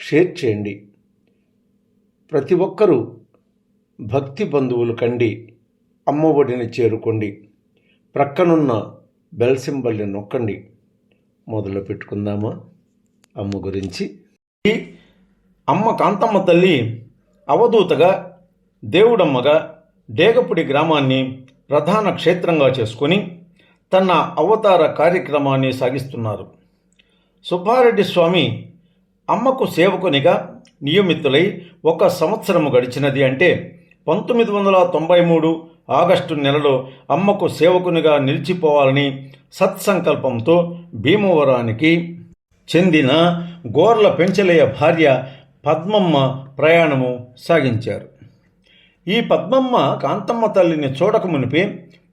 Share చేయండి. ప్రతి ఒక్కరూ భక్తి బంధువులు కండి అమ్మఒడిని చేరుకోండి ప్రక్కనున్న బెల్ సింబల్ని నొక్కండి. మొదలు పెట్టుకుందామా? అమ్మ గురించి. ఈ అమ్మ కాంతమ్మ తల్లి అవధూతగా దేవుడమ్మగా డేగపుడి గ్రామాన్ని ప్రధాన క్షేత్రంగా చేసుకొని తన అవతార కార్యక్రమాన్ని సాగిస్తున్నారు. సుబ్బారెడ్డి స్వామి అమ్మకు సేవకునిగా నియమితులై ఒక సంవత్సరము గడిచినది అంటే పంతొమ్మిది వందల తొంభై మూడు ఆగస్టు నెలలో అమ్మకు సేవకునిగా నిలిచిపోవాలని సత్సంకల్పంతో భీమవరానికి చెందిన గోర్ల పెంచలయ్య భార్య పద్మమ్మ ప్రయాణము సాగించారు. ఈ పద్మమ్మ కాంతమ్మ తల్లిని చూడకమునిపే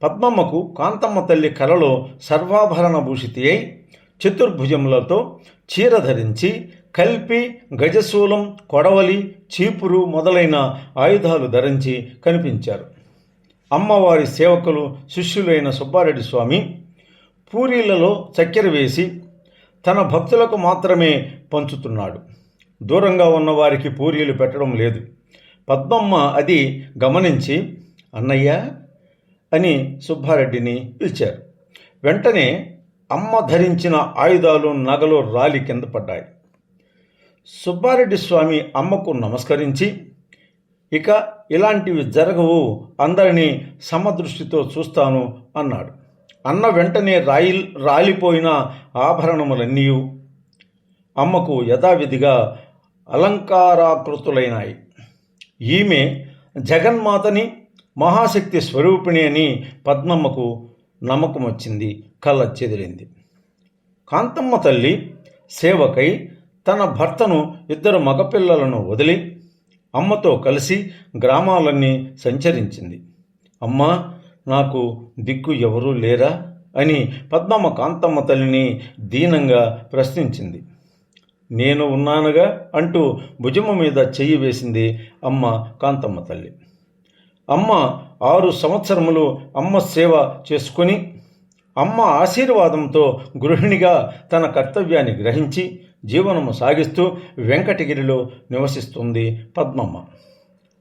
పద్మమ్మకు కాంతమ్మ తల్లి కలలో సర్వాభరణ భూషితి అయి చతుర్భుజములతో చీర ధరించి కల్పి గజశూలం కొడవలి చీపురు మొదలైన ఆయుధాలు ధరించి కనిపించారు. అమ్మవారి సేవకులు శిష్యులైన సుబ్బారెడ్డి స్వామి పూరీలలో చక్కెర వేసి తన భక్తులకు మాత్రమే పంచుతున్నాడు. దూరంగా ఉన్న వారికి పూరీలు పెట్టడం లేదు. పద్మమ్మ అది గమనించి అన్నయ్య అని సుబ్బారెడ్డిని పిలిచారు. వెంటనే అమ్మ ధరించిన ఆయుధాలు నగలు రాలి కింద పడ్డాయి. సుబ్బారెడ్డి స్వామి అమ్మకు నమస్కరించి ఇక ఇలాంటివి జరగవు అందరినీ సమదృష్టితో చూస్తాను అన్నాడు. అన్న వెంటనే రాయి రాలిపోయిన ఆభరణములన్నీ అమ్మకు యథావిధిగా అలంకారాకృతులైనాయి. ఈమె జగన్మాతని మహాశక్తి స్వరూపిణి అని పద్మమ్మకు నమ్మకం వచ్చింది కళ్ళ చెదిరింది కాంతమ్మ తల్లి సేవకై తన భర్తను ఇద్దరు మగపిల్లలను వదిలి అమ్మతో కలిసి గ్రామాలన్నీ సంచరించింది. అమ్మ నాకు దిక్కు ఎవరూ లేరా? అని పద్మమ్మ కాంతమ్మ తల్లిని దీనంగా ప్రశ్నించింది. నేను ఉన్నానుగా అంటూ భుజము మీద చెయ్యి వేసింది అమ్మ కాంతమ్మ తల్లి. అమ్మ ఆరు సంవత్సరములు అమ్మ సేవ చేసుకొని అమ్మ ఆశీర్వాదంతో గృహిణిగా తన కర్తవ్యాన్ని గ్రహించి జీవనము సాగిస్తూ వెంకటగిరిలో నివసిస్తుంది పద్మమ్మ.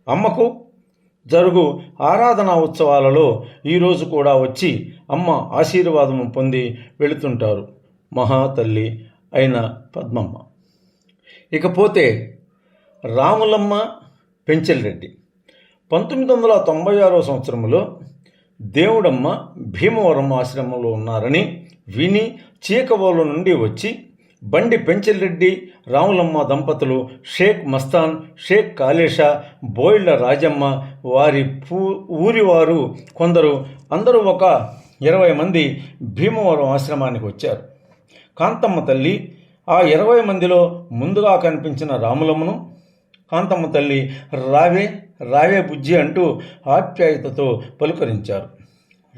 అమ్మకు జరుగు ఆరాధనా ఉత్సవాలలో ఈరోజు కూడా వచ్చి అమ్మ ఆశీర్వాదము పొంది వెళుతుంటారు మహాతల్లి అయిన పద్మమ్మ. ఇకపోతే రాములమ్మ పెంచెల్రెడ్డి. పంతొమ్మిది వందల తొంభై ఆరో సంవత్సరంలో దేవుడమ్మ భీమవరం ఆశ్రమంలో ఉన్నారని విని చీకవోలు నుండి వచ్చి బండి పెంచెల్రెడ్డి రాములమ్మ దంపతులు షేక్ మస్తాన్ షేక్ కాళేషా బోయిళ్ళ రాజమ్మ వారి పూ ఊరివారు కొందరు అందరూ ఒక ఇరవై మంది భీమవరం ఆశ్రమానికి వచ్చారు. కాంతమ్మ తల్లి ఆ ఇరవై మందిలో ముందుగా కనిపించిన రాములమ్మను కాంతమ్మ తల్లి రావే రావే బుజ్జి అంటూ ఆప్యాయతతో పలుకరించారు.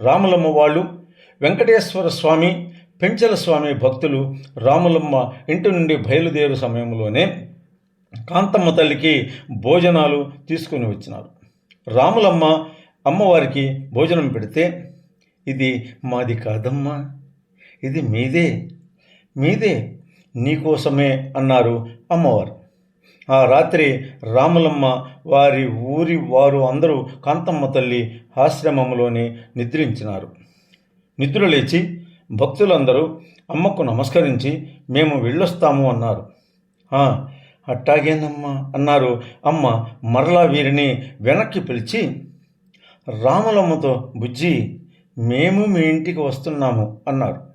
రాములమ్మ వాళ్ళు వెంకటేశ్వర స్వామి పెంచల స్వామి భక్తులు రాములమ్మ ఇంటి నుండి బయలుదేరు సమయంలోనే కాంతమ్మ తల్లికి భోజనాలు తీసుకుని వచ్చినారు. రాములమ్మ అమ్మవారికి భోజనం పెడితే ఇది మాది కాదమ్మా ఇది మీదే మీదే నీకోసమే అన్నారు అమ్మవారు. ఆ రాత్రి రాములమ్మ వారి ఊరి వారు అందరూ కాంతమ్మ తల్లి ఆశ్రమంలోనే నిద్రించినారు. నిద్ర లేచి భక్తులందరూ అమ్మకు నమస్కరించి మేము వెళ్ళొస్తాము అన్నారు. అట్టాగేనమ్మా అన్నారు. అమ్మ మరలా వీరిని వెనక్కి పిలిచి రాములమ్మతో బుజ్జి మేము మీ ఇంటికి వస్తున్నాము అన్నారు.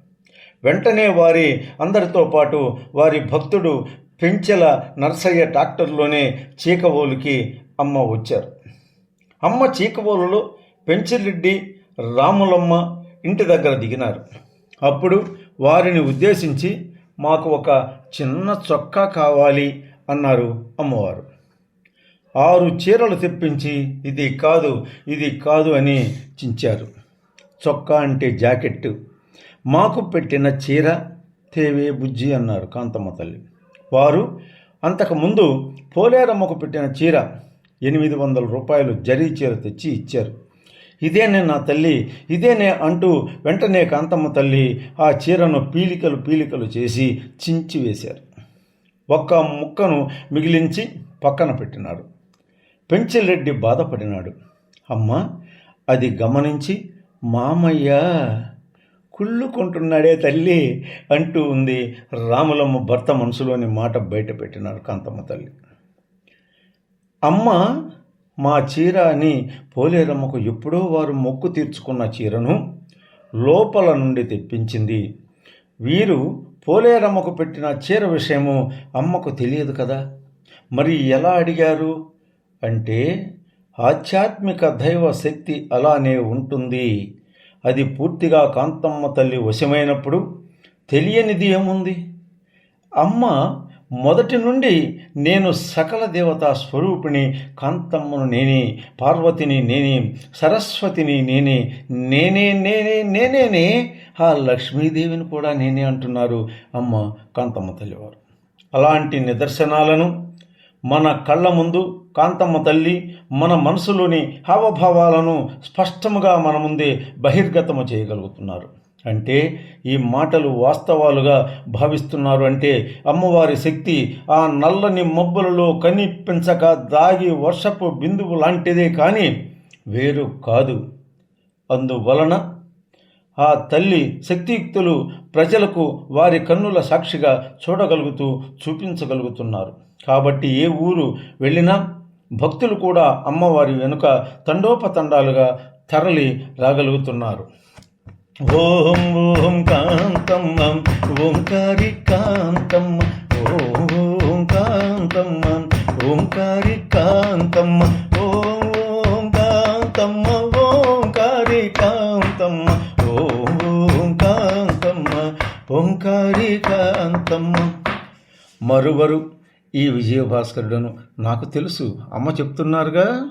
వెంటనే వారి అందరితో పాటు వారి భక్తుడు పెంచెల నర్సయ్య డాక్టర్లోనే చీకవోలుకి అమ్మ వచ్చారు. అమ్మ చీకవోలులో పెంచిరెడ్డి రాములమ్మ ఇంటి దగ్గర దిగినారు. అప్పుడు వారిని ఉద్దేశించి మాకు ఒక చిన్న చొక్కా కావాలి అన్నారు అమ్మవారు. ఆరు చీరలు తెప్పించి ఇది కాదు ఇది కాదు అని చించారు. చొక్కా అంటే జాకెట్టు. మాకు పెట్టిన చీర తేవే బుజ్జి అన్నారు కాంతమ్మ తల్లి. వారు అంతకుముందు పోలేరమ్మకు పెట్టిన చీర ఎనిమిది వందల రూపాయలు జరీ చీర తెచ్చి ఇచ్చారు. ఇదేనే నా తల్లి ఇదేనే అంటూ వెంటనే కాంతమ్మ తల్లి ఆ చీరను పీలికలు పీలికలు చేసి చించి వేశారు. ఒక్క ముక్కను మిగిలించి పక్కన పెట్టినాడు. పెంచిరెడ్డి బాధపడినాడు. అమ్మ అది గమనించి మామయ్య కుళ్ళుకుంటున్నాడే తల్లి అంటూ ఉంది. రాములమ్మ భర్త మనసులోని మాట బయటపెట్టినారు కాంతమ్మ తల్లి. అమ్మ మా చీర అని పోలేరమ్మకు ఎప్పుడో వారు మొక్కు తీర్చుకున్న చీరను లోపల నుండి తెప్పించింది. వీరు పోలేరమ్మకు పెట్టిన చీర విషయము అమ్మకు తెలియదు కదా? మరి ఎలా అడిగారు? అంటే ఆధ్యాత్మిక దైవ శక్తి అలానే ఉంటుంది. అది పూర్తిగా కాంతమ్మ తల్లి వశమైనప్పుడు తెలియనిది ఏముంది? అమ్మ మొదటి నుండి నేను సకల దేవతా స్వరూపిణి కాంతమ్మను నేనే పార్వతిని నేనే సరస్వతిని నేనే నేనే నేనే నేనేనే ఆ లక్ష్మీదేవిని కూడా నేనే అంటున్నారు అమ్మ కాంతమ్మ తల్లివారు. అలాంటి నిదర్శనాలను మన కళ్ళ ముందు కాంతమ్మ తల్లి మన మనసులోని హావభావాలను స్పష్టముగా మన ముందే బహిర్గతము చేయగలుగుతున్నారు. అంటే ఈ మాటలు వాస్తవాలుగా భావిస్తున్నారు అంటే అమ్మవారి శక్తి ఆ నల్లని మబ్బులలో కనిపించక దాగి వర్షపు బిందువు లాంటిదే కానీ వేరు కాదు. అందువలన ఆ తల్లి శక్తియుక్తులు ప్రజలకు వారి కన్నుల సాక్షిగా చూడగలుగుతూ చూపించగలుగుతున్నారు. కాబట్టి ఏ ఊరు వెళ్ళినా భక్తులు కూడా అమ్మవారి వెనుక తండోపతండాలుగా తరలి రాగలుగుతున్నారు. ఓం ఓం కాంతమ్మ ఓంకారి కాంతమ్మ ఓం కాంతమ్మ ఓంకారి కాంతమ్మ ఓం ఓం కాంతమ్మ ఓంకారి కాంతమ్మ ఓం కాంతమ్మ ఓంకారి కాంతమ్మ. మరువరు ఈ విజయభాస్కరుడను నాకు తెలుసు. అమ్మ చెప్తున్నారుగా?